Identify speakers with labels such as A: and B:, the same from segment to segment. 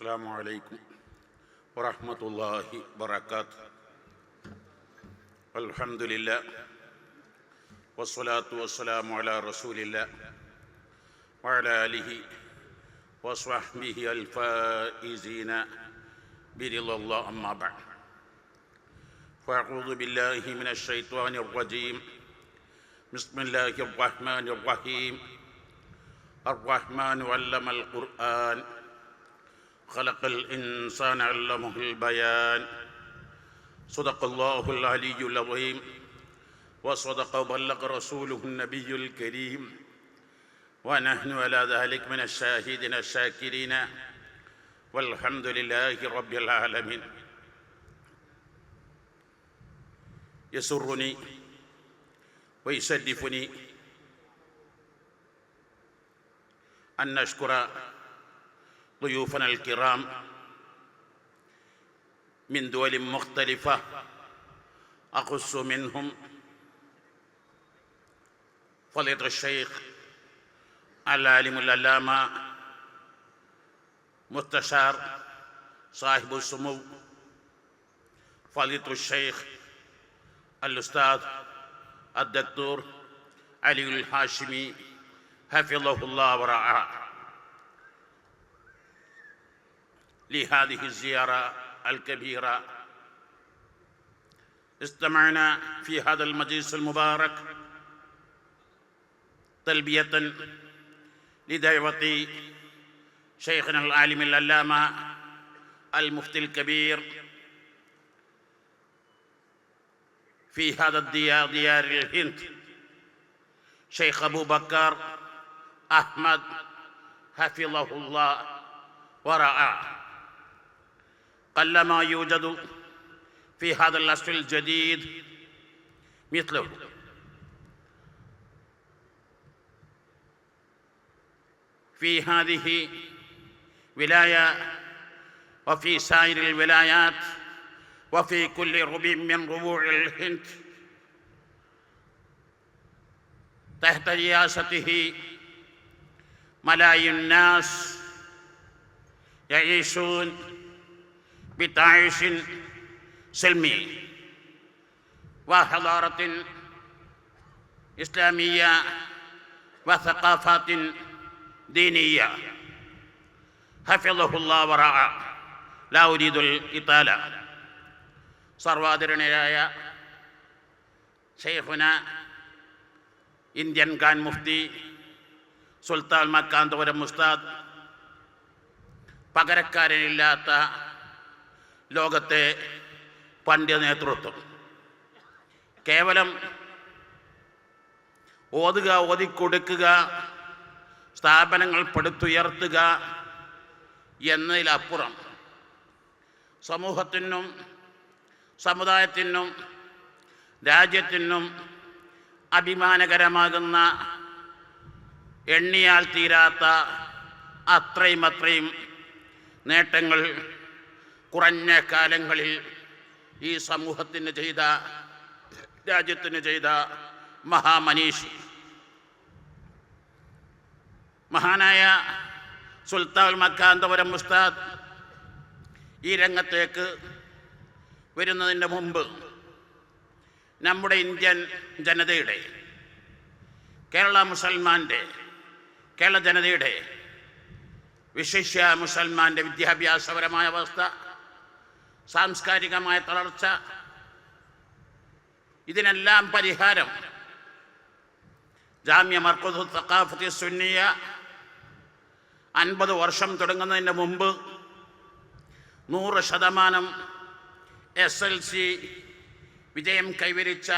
A: السلام عليكم ورحمة الله وبركاته. الحمد لله والصلاة والسلام على رسول الله وعلى آله وصحبه الفائزين برضا الله أما بعد. فأعوذ بالله من الشيطان الرجيم. بسم الله الرحمن الرحيم. الرحمن علم القرآن. خلق الإنسان علمه البيان. صدق الله العلي العظيم. وصدق وبلغ رسوله النبي الكريم. ونحن على ذلك من الشاهدين الشاكرين. والحمد لله رب العالمين. يسرني ويسلفني أن نشكر ضيوفنا الكرام من دول مختلفة أخص منهم فضيلة الشيخ العالم العلامة مستشار صاحب السمو فضيلة الشيخ الأستاذ الدكتور علي الهاشمي حفظه الله ورعاه. لهذه الزيارة الكبيرة. استمعنا في هذا المجلس المبارك تلبية لدعوة شيخنا العالم العلامة المفتي الكبير في هذا الديار ديار الهند شيخ أبو بكر أحمد حفظه الله ورعاه. قلما يوجد في هذا العصر الجديد مثله. في هذه ولاية وفي سائر الولايات وفي كل ربع من ربوع الهند. تحت رياسته ملايين الناس يعيشون بتعيش سلمي وحضارة إسلامية وثقافات دينية حفظه الله ورعاه لا أريد الإطالة സർവാദരണീയരായ ഷെയ്ഖുന Indian Khan Mufti സുൽത്താൻ മക്കാന്തപുരം മുസ്താദ് പകരക്കാരനില്ലാത്ത ലോകത്തെ പണ്ഡിത നേതൃത്വം. കേവലം ഓതുക ഓതിക്കൊടുക്കുക സ്ഥാപനങ്ങൾ പടുത്തുയർത്തുക എന്നതിലപ്പുറം സമൂഹത്തിനും സമുദായത്തിനും രാജ്യത്തിനും അഭിമാനകരമാകുന്ന എണ്ണിയാൽ തീരാത്ത അത്രയും അത്രയും നേട്ടങ്ങൾ കുറഞ്ഞ കാലങ്ങളിൽ ഈ സമൂഹത്തിന് ചെയ്ത രാജ്യത്തിന് ചെയ്ത മഹാമനീഷി. മഹാനായ സുൽത്താൻ മക്കാന്തപുരം മുസ്താദ് ഈ രംഗത്തേക്ക് വരുന്നതിന് മുമ്പ് നമ്മുടെ ഇന്ത്യൻ ജനതയുടെ കേരള മുസൽമാന്റെ കേരള ജനതയുടെ വിശിഷ്യ മുസൽമാന്റെ വിദ്യാഭ്യാസപരമായ അവസ്ഥ സാംസ്കാരികമായ തളർച്ച ഇതിനെല്ലാം പരിഹാരം ജാമ്യ മർക്കതു തക്കാഫത്തി സുന്നിയ. അൻപത് വർഷം തുടങ്ങുന്നതിന് മുമ്പ് നൂറ് ശതമാനം എസ് എൽ സി വിജയം കൈവരിച്ച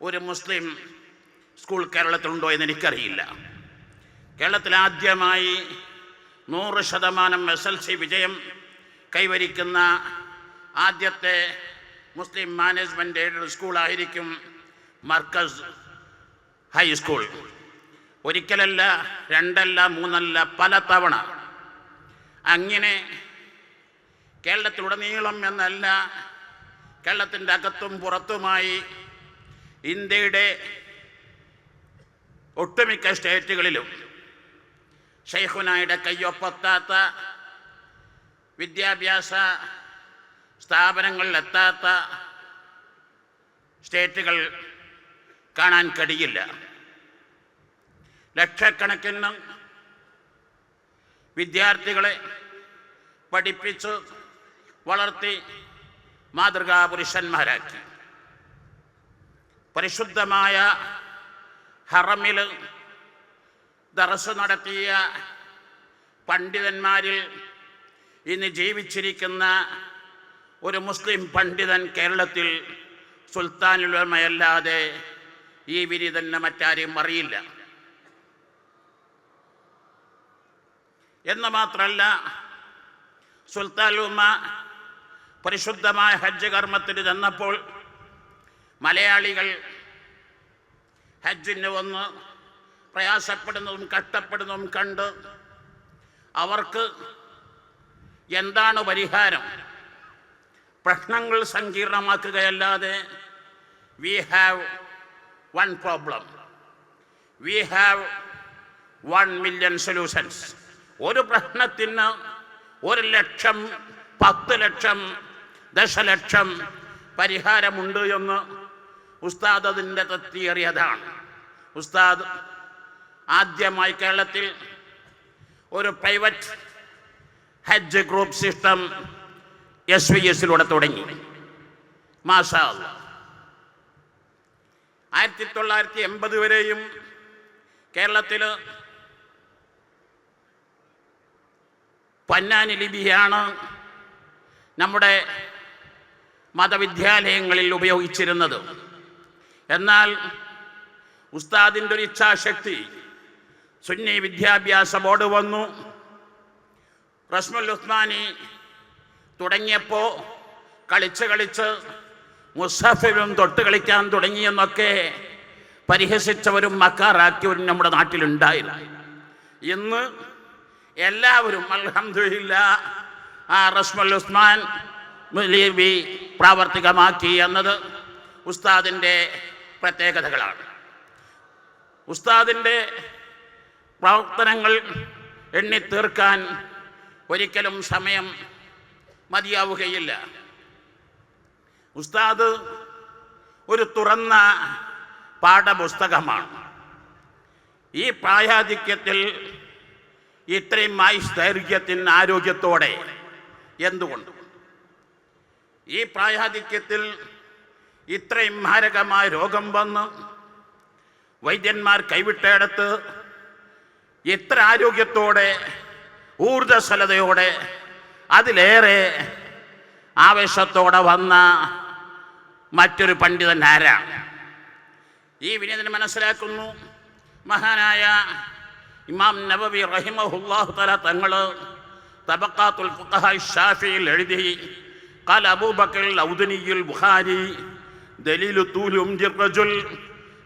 A: ഒരു മുസ്ലിം സ്കൂൾ കേരളത്തിലുണ്ടോ എന്ന് എനിക്കറിയില്ല. കേരളത്തിൽ ആദ്യമായി നൂറ് ശതമാനം എസ് എൽ സി വിജയം കൈവരിക്കുന്ന ആദ്യത്തെ മുസ്ലിം മാനേജ്മെന്റ് എയ്ഡഡ് സ്കൂളായിരിക്കും? മർക്കസ് ഹൈസ്കൂൾ ഒരിക്കലല്ല രണ്ടല്ല മൂന്നല്ല പല തവണ അങ്ങനെ കേരളത്തിലുടനീളം എന്നല്ല കേരളത്തിന്റെ അകത്തും പുറത്തുമായി ഇന്ത്യയുടെ ഒട്ടുമിക്ക സ്റ്റേറ്റുകളിലും ഷെയ്ഖുനായുടെ കയ്യൊപ്പത്താത്ത വിദ്യാഭ്യാസ സ്ഥാപനങ്ങളിലെത്താത്ത സ്റ്റേറ്റുകൾ കാണാൻ കഴിയില്ല. ലക്ഷക്കണക്കിന് വിദ്യാർത്ഥികളെ പഠിപ്പിച്ച് വളർത്തി മാതൃകാ പുരുഷന്മാരാക്കി പരിശുദ്ധമായ ഹറമിൽ ദറസ് നടത്തിയ പണ്ഡിതന്മാരിൽ ഇന്ന് ജീവിച്ചിരിക്കുന്ന ഒരു മുസ്ലിം പണ്ഡിതൻ കേരളത്തിൽ സുൽത്താനുലമയല്ലാതെ ഈ വിരി തന്നെ മറ്റാരെയും അറിയില്ല. എന്ന് മാത്രമല്ല സുൽത്താനുമ പരിശുദ്ധമായ ഹജ്ജ് കർമ്മത്തിന് ചെന്നപ്പോൾ മലയാളികൾ ഹജ്ജിന് വന്ന് പ്രയാസപ്പെടുന്നതും കഷ്ടപ്പെടുന്നതും കണ്ട് അവർക്ക് എന്താണ് പരിഹാരം? പ്രശ്നങ്ങൾ സങ്കീർണമാക്കുകയല്ലാതെ we have one problem we have one million solutions ഒരു പ്രശ്നത്തിന് ഒരു ലക്ഷം പത്ത് ലക്ഷം ദശലക്ഷം പരിഹാരമുണ്ട് എന്ന് ഉസ്താദ് അതിന്റെ തിയറിയതാണ് ഉസ്താദ് ആദ്യമായി കേരളത്തിൽ ഒരു പ്രൈവറ്റ് ഹജ്ജ് ഗ്രൂപ്പ് സിസ്റ്റം എസ് വി എസിലൂടെ തുടങ്ങി. മാഷാ. ആയിരത്തി തൊള്ളായിരത്തി എൺപത് വരെയും കേരളത്തിൽ പൊന്നാനി ലിപിയാണ് നമ്മുടെ മതവിദ്യാലയങ്ങളിൽ ഉപയോഗിച്ചിരുന്നത്. എന്നാൽ ഉസ്താദിന്റെ ഒരു ഇച്ഛാശക്തി സുന്നി വിദ്യാഭ്യാസ ബോർഡ് വന്നു. റസ്മുൽ ഉസ്മാനി തുടങ്ങിയപ്പോൾ കളിച്ച് കളിച്ച് മുസഫിലും തൊട്ട് കളിക്കാൻ തുടങ്ങിയെന്നൊക്കെ പരിഹസിച്ചവരും മക്കാറാക്കിയവരും നമ്മുടെ നാട്ടിലുണ്ടായില്ല. ഇന്ന് എല്ലാവരും അലഹമില്ല ആ റസ്മൽ ഉസ്മാൻ മുലീബി പ്രാവർത്തികമാക്കി എന്നത് ഉസ്താദിന്റെ പ്രത്യേകതകളാണ്. ഉസ്താദിന്റെ പ്രവർത്തനങ്ങൾ എണ്ണി തീർക്കാൻ ഒരിക്കലും സമയം മതിയാവുകയില്ല. ഉസ്താദ് ഒരു തുറന്ന പാഠപുസ്തകമാണ്. ഈ പ്രായാധിക്യത്തിൽ ഇത്രയും ആയുഷ് ദൈർഘ്യത്തിന് ആരോഗ്യത്തോടെ എന്തുകൊണ്ട്? ഈ പ്രായാധിക്യത്തിൽ ഇത്രയും മാരകമായ രോഗം വന്ന് വൈദ്യന്മാർ കൈവിട്ടയിടത്ത് എത്ര ആരോഗ്യത്തോടെ ഊർജസ്വലതയോടെ അതിലേറെ ആവേശത്തോടെ വന്ന മറ്റൊരു പണ്ഡിതൻ ആരാണ് ഈ വിനീതന് മനസ്സിലാക്കുന്നു മഹാനായ ഇമാം നബവി റഹിമഹുല്ലാഹു തല തങ്ങൾ തബക്കാത്തുൽ ഫുഖഹ ഷാഫിയിൽ എഴുതി قال أبو بكر الأودني البخاري دليل طول عمر الرجل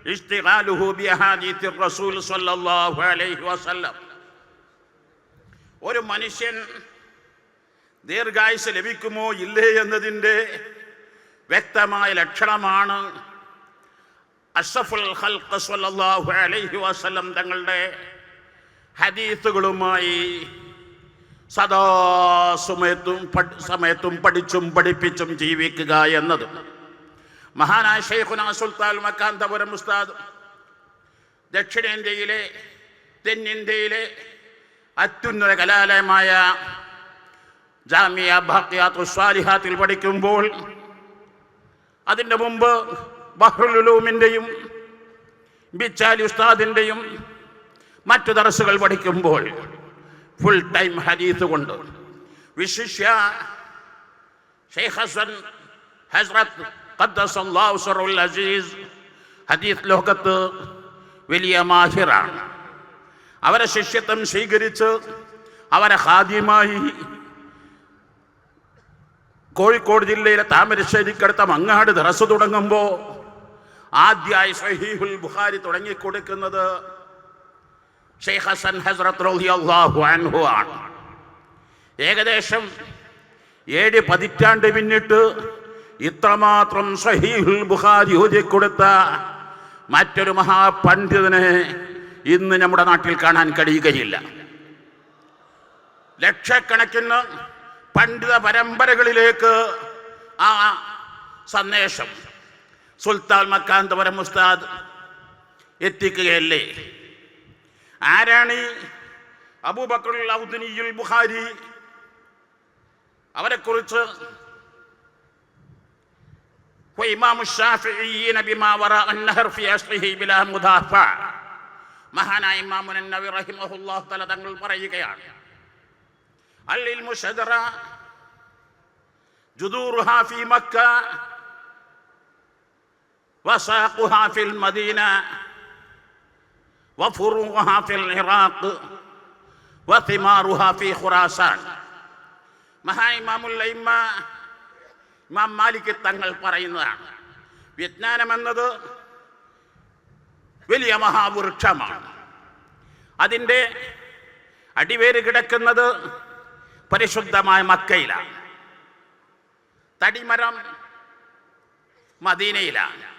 A: اشتغاله بأحاديث الرسول صلى الله عليه وسلم ഒരു മനുഷ്യൻ ദീർഘായുസ് ലഭിക്കുമോ ഇല്ലേ എന്നതിന്റെ വ്യക്തമായ ലക്ഷണമാണ് അഷഫുൽ അലൈഹി വസല്ലം തങ്ങളുടെ ഹദീസുകളുമായി സദാ സമയത്തും സമയത്തും പഠിച്ചും പഠിപ്പിച്ചും ജീവിക്കുക എന്നത്. മഹാനായ ഷെയ്ഖുന സുൽത്താൽ മക്കാന്തപുരം ഉസ്താദ് ദക്ഷിണേന്ത്യയിലെ തെന്നിന്ത്യയിലെ അത്യുന്നത കലാലയമായ ജാമിയ ബാക്കിയാത്തു സ്വാലിഹാത്തിൽ പഠിക്കുമ്പോൾ അതിന്റെ മുമ്പ് ബഹ്റുലുലൂമിന്റെയും ബിച്ചാലി ഉസ്താദിന്റെയും മറ്റു ദർസുകൾ പഠിക്കുമ്പോൾ ഫുൾ ടൈം ഹദീസ് കൊണ്ട് വിശിഷ്യ ഷെയ്ഖ് ഹസൻ ഹസ്രത്ത് സറുൽ അസീസ് ഹദീസ് ലോകത്ത് വലിയ മാഹിറാണ്. അവരെ ശിഷ്യത്വം സ്വീകരിച്ച് അവരെ ഹാദ്യമായി കോഴിക്കോട് ജില്ലയിലെ താമരശ്ശേരിക്കടുത്ത മങ്ങാട് ദറസ് തുടങ്ങുമ്പോൾ ആദ്യമായി സഹീഹുൽ ബുഖാരി തുടങ്ങിക്കൊടുക്കുന്നത് ഷെയ്ഖ് ഹസൻ ഹസ്രത്ത് അൻഹു ആണ്. ഏകദേശം ഏഴ് പതിറ്റാണ്ട് പിന്നിട്ട് ഇത്രമാത്രം സഹീഹുൽ ബുഖാരി ഓതിക്കൊടുത്ത മറ്റൊരു മഹാപണ്ഡിതനെ ഇന്ന് നമ്മുടെ നാട്ടിൽ കാണാൻ കഴിയുകയില്ല ലക്ഷക്കണക്കിന് പണ്ഡിത പരമ്പരകളിലേക്ക് ആ സന്ദേശം സുൽത്താൻ മക്കാന്തപുരം ഉസ്താദ് എത്തിക്കുകയല്ലേ ആരാണ് ഈ അബൂബക്കർ ഔദ്നിയുൽ ബുഖാരി അവരെക്കുറിച്ച് وإمام الشافعيين بما وراء النهر في أصله بلا مدافع മഹാനായ ഇമാമുൻ നബി റഹിമഹുല്ലാഹു തആല തങ്ങൾ പറയുകയാണ് അൽ ഇൽമു ഷജറ ജുദൂറുഹാ ഫീ മക്ക وساقها في المدينة وفروعها في العراق وثمارها في خراسان മഹാ ഇമാമുൽ ഇമ്മ ഇമാം മാലിക് തങ്ങൾ പറയുന്നതാണ് വിജ്ഞാനം എന്നത് വലിയ മഹാവൃക്ഷമാണ്. അതിന്റെ അടിവേര് കിടക്കുന്നത് പരിശുദ്ധമായ മക്കയിലാണ്. തടിമരം മദീനയിലാണ്.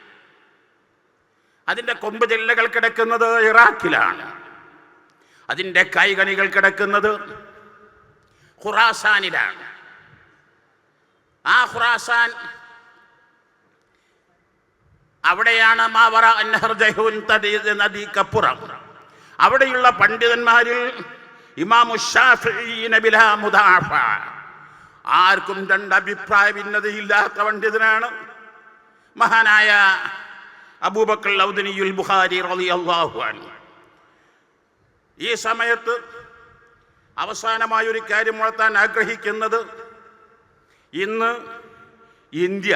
A: അതിന്റെ കൊമ്പ് ജില്ലകൾ കിടക്കുന്നത് ഇറാഖിലാണ്. അതിന്റെ കൈകണികൾ കിടക്കുന്നത് ഖുറാസാനിലാണ്. ആ ഖുറാസാൻ അവിടെയാണ് മാവറ നദിക്കപ്പുറം. അവിടെയുള്ള പണ്ഡിതന്മാരിൽ ഇമാമു ആർക്കും രണ്ട് അഭിപ്രായ ഭിന്നതയില്ലാത്ത പണ്ഡിതനാണ്. മഹാനായ അബൂബക്കർ ലൗദനിയുൽ ബുഖാരി ഈ സമയത്ത് അവസാനമായ ഒരു കാര്യം വളർത്താൻ ആഗ്രഹിക്കുന്നത് ഇന്ന് ഇന്ത്യ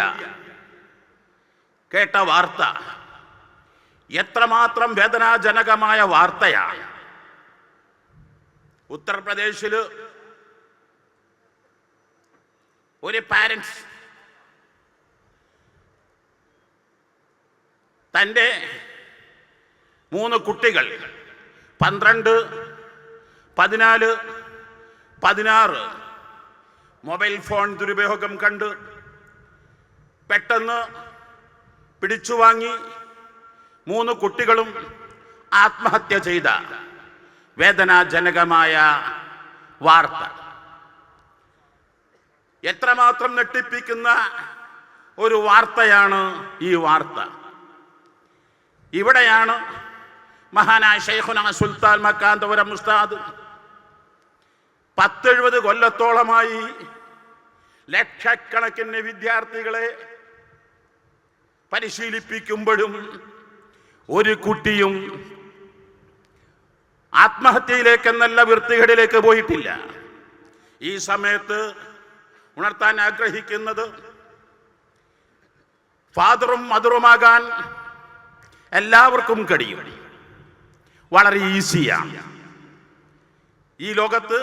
A: കേട്ട വാർത്ത എത്രമാത്രം വേദനാജനകമായ വാർത്തയാ. ഉത്തർപ്രദേശിൽ ഒരു പാരൻസ് തന്റെ മൂന്ന് കുട്ടികൾ പന്ത്രണ്ട് പതിനാല് പതിനാറ് മൊബൈൽ ഫോൺ ദുരുപയോഗം കണ്ട് പെട്ടെന്ന് പിടിച്ചു വാങ്ങി മൂന്ന് കുട്ടികളും ആത്മഹത്യ ചെയ്ത വേദനാജനകമായ വാർത്ത. എത്രമാത്രം ഞെട്ടിപ്പിക്കുന്ന ഒരു വാർത്തയാണ് ഈ വാർത്ത. ഇവിടെയാണ് മഹാനായ ഷെയ്ഖുന സുൽത്താൻ മക്കാന്തപുരം ഉസ്താദ് പത്തെഴുപത് കൊല്ലത്തോളമായി ലക്ഷക്കണക്കിന് വിദ്യാർത്ഥികളെ പരിശീലിപ്പിക്കുമ്പോഴും ഒരു കുട്ടിയും ആത്മഹത്യയിലേക്ക് ആത്മഹത്യയിലേക്കെന്നല്ല വൃത്തികേടിലേക്ക് പോയിട്ടില്ല. ഈ സമയത്ത് ഉണർത്താൻ ആഗ്രഹിക്കുന്നത് ഫാദറും മദറുമാകാൻ എല്ലാവർക്കും കഴിയും. വളരെ ഈസിയാണ്. ഈ ലോകത്ത്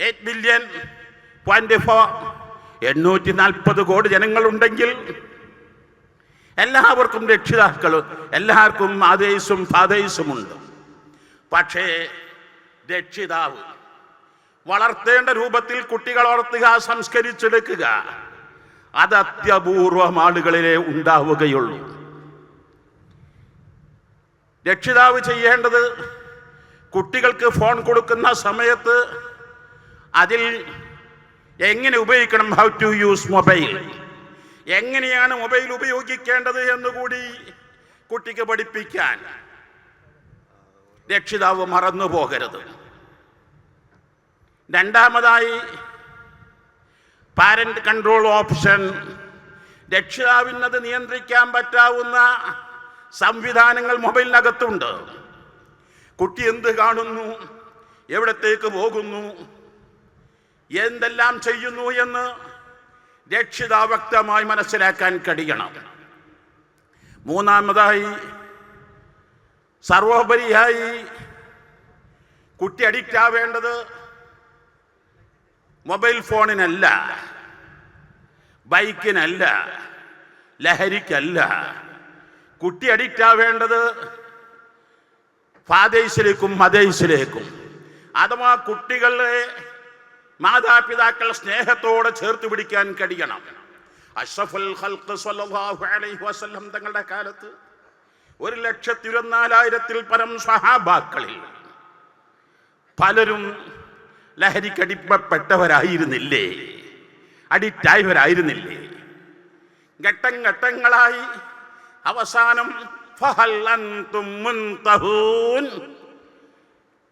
A: എയ്റ്റ് ബില്യൺ പോയിന്റ് ഫോർ എണ്ണൂറ്റി നാൽപ്പത് കോടി ജനങ്ങളുണ്ടെങ്കിൽ എല്ലാവർക്കും രക്ഷിതാക്കൾ എല്ലാവർക്കും മാതേഴ്സും ഫാദേഴ്സും ഉണ്ട് പക്ഷേ രക്ഷിതാവ് വളർത്തേണ്ട രൂപത്തിൽ കുട്ടികൾ വളർത്തുക സംസ്കരിച്ചെടുക്കുക അത് അത്യപൂർവം ആളുകളിലെ ഉണ്ടാവുകയുള്ളൂ. രക്ഷിതാവ് ചെയ്യേണ്ടത് കുട്ടികൾക്ക് ഫോൺ കൊടുക്കുന്ന സമയത്ത് അതിൽ എങ്ങനെ ഉപയോഗിക്കണം? ഹൗ ടു യൂസ് മൊബൈൽ എങ്ങനെയാണ് മൊബൈൽ ഉപയോഗിക്കേണ്ടത് എന്നുകൂടി കുട്ടിക്ക് പഠിപ്പിക്കാൻ. രക്ഷിതാവ് മറന്നു പോകരുത്. രണ്ടാമതായി പാരന്റ് കൺട്രോൾ ഓപ്ഷൻ രക്ഷിതാവിനത് നിയന്ത്രിക്കാൻ പറ്റാവുന്ന സംവിധാനങ്ങൾ മൊബൈലിനകത്തുണ്ട്. കുട്ടി എന്ത് കാണുന്നു? എവിടത്തേക്ക് പോകുന്നു? എന്തെല്ലാം ചെയ്യുന്നു എന്ന് രക്ഷിതാവക്തമായി മനസ്സിലാക്കാൻ കഴിയണം. മൂന്നാമതായി സർവോപരിയായി കുട്ടി അഡിക്റ്റ് ആവേണ്ടത് മൊബൈൽ ഫോണിനല്ല ബൈക്കിനല്ല ലഹരിക്കല്ല. കുട്ടി അഡിക്റ്റ് ആവേണ്ടത് ഫാദേഴ്സിലേക്കും മതേശിലേക്കും അഥവാ കുട്ടികളെ മാതാപിതാക്കൾ സ്നേഹത്തോടെ ചേർത്ത് പിടിക്കാൻ കഴിയണം. അഷഫുൽ ഹൽക്ക് സല്ലല്ലാഹു അലൈഹി വസല്ലം തങ്ങളുടെ കാലത്ത് ഒരു ലക്ഷത്തി ഇരുപത്തിനാലായിരത്തിൽ പരം സഹാബാക്കളിൽ പലരും ലഹരിക്കടിപ്പെട്ടവരായിരുന്നില്ലേ അഡിക്റ്റായവരായിരുന്നില്ലേ? ഘട്ടം ഘട്ടങ്ങളായി അവസാനം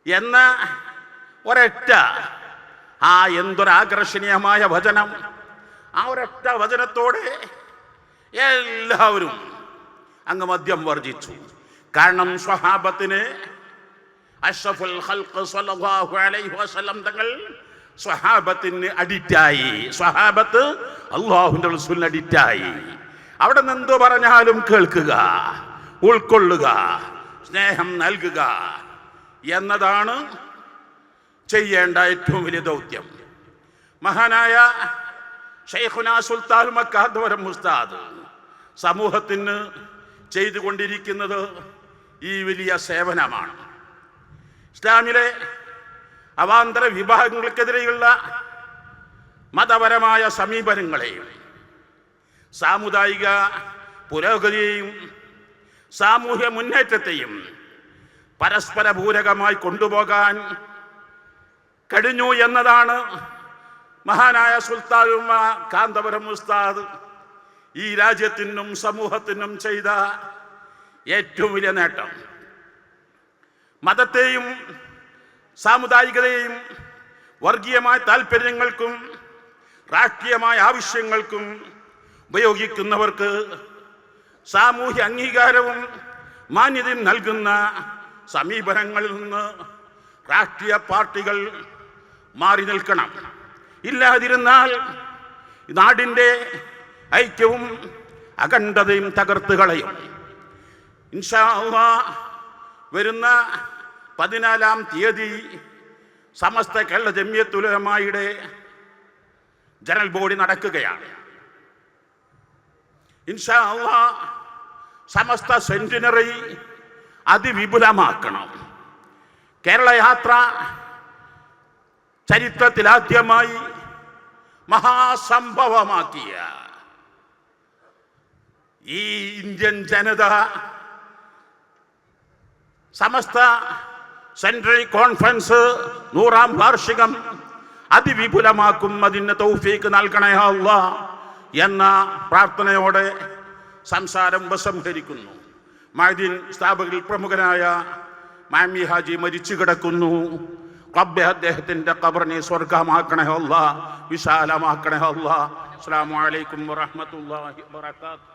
A: എന്ന ഒരൊറ്റ ആ എന്തൊരാകർഷണീയമായ വചനം. ആ ഒരൊറ്റ വചനത്തോടെ എല്ലാവരും അങ്ങ് മദ്യം വർജിച്ചു. കാരണം സ്വഹാബത്തിന് അഷ്റഫുൽ ഖൽഖ് സ്വല്ലല്ലാഹു അലൈഹി വസല്ലം തങ്ങൾ സ്വഹാബത്തിന് അഡിക്റ്റായി. സ്വഹാബത്ത് അള്ളാഹുവിന്റെ റസൂലിന് അഡിക്റ്റായി. അവിടെ നിന്ന് എന്ത് പറഞ്ഞാലും കേൾക്കുക ഉൾക്കൊള്ളുക സ്നേഹം നൽകുക എന്നതാണ് ചെയ്യേണ്ട ഏറ്റവും വലിയ ദൗത്യം. മഹാനായ ഷെയ്ഖുന സുൽത്താൻ മക്കാദ്വരം മുസ്താദ് സമൂഹത്തിന് ചെയ്തുകൊണ്ടിരിക്കുന്നത് ഈ വലിയ സേവനമാണ്. ഇസ്ലാമിലെ അവാന്തര വിഭാഗങ്ങൾക്കെതിരെയുള്ള മതപരമായ സമീപനങ്ങളെയും സാമുദായിക പുരോഗതിയെയും സാമൂഹ്യ മുന്നേറ്റത്തെയും പരസ്പര പൂരകമായി കൊണ്ടുപോകാൻ കഴിഞ്ഞു എന്നതാണ് മഹാനായ സുൽത്താനുമ കാന്തപുരം ഉസ്താദ് ഈ രാജ്യത്തിനും സമൂഹത്തിനും ചെയ്ത ഏറ്റവും വലിയ നേട്ടം. മതത്തെയും സാമുദായികതയെയും വർഗീയമായ താല്പര്യങ്ങൾക്കും രാഷ്ട്രീയമായ ആവശ്യങ്ങൾക്കും ഉപയോഗിക്കുന്നവർക്ക് സാമൂഹ്യ അംഗീകാരവും മാന്യതയും നൽകുന്ന സമീപനങ്ങളിൽ നിന്ന് രാഷ്ട്രീയ പാർട്ടികൾ മാറി നിൽക്കണം. ഇല്ലാതിരുന്നാൽ നാടിന്റെ ഐക്യവും അഖണ്ഡതയും തകർത്ത് കളയും. ഇൻഷാ അള്ളാ വരുന്ന പതിനാലാം തീയതി സമസ്ത കേരള ജമ്യത്തുലമായുടെ ജനറൽ ബോഡി നടക്കുകയാണ്. ഇൻഷാ അള്ളാ സമസ്ത സെന്റിനറി അതിവിപുലമാക്കണം. കേരള യാത്ര ചരിത്രത്തിലാദ്യമായി മഹാസംഭവമാക്കിയ ഈ ഇന്ത്യൻ ജനത സമസ്ത സെൻട്രൽ കോൺഫറൻസ് നൂറാം വാർഷികം അതിവിപുലമാക്കും. അതിന് തൗഫീക്ക് നൽകണേ അല്ല എന്ന പ്രാർത്ഥനയോടെ സംസാരം ഉപസംഹരിക്കുന്നു. മൈദീൻ സ്ഥാപകരിൽ പ്രമുഖനായ മാമി ഹാജി മരിച്ചു കിടക്കുന്നു റബ്ബെ അദ്ദേഹത്തിന്റെ ഖബറിനെ സ്വർഗമാക്കണേ അല്ല വിശാലമാക്കണേ അല്ല അസ്സാം വലൈക്കും വറഹമത്തല്ലാഹി വാത്തു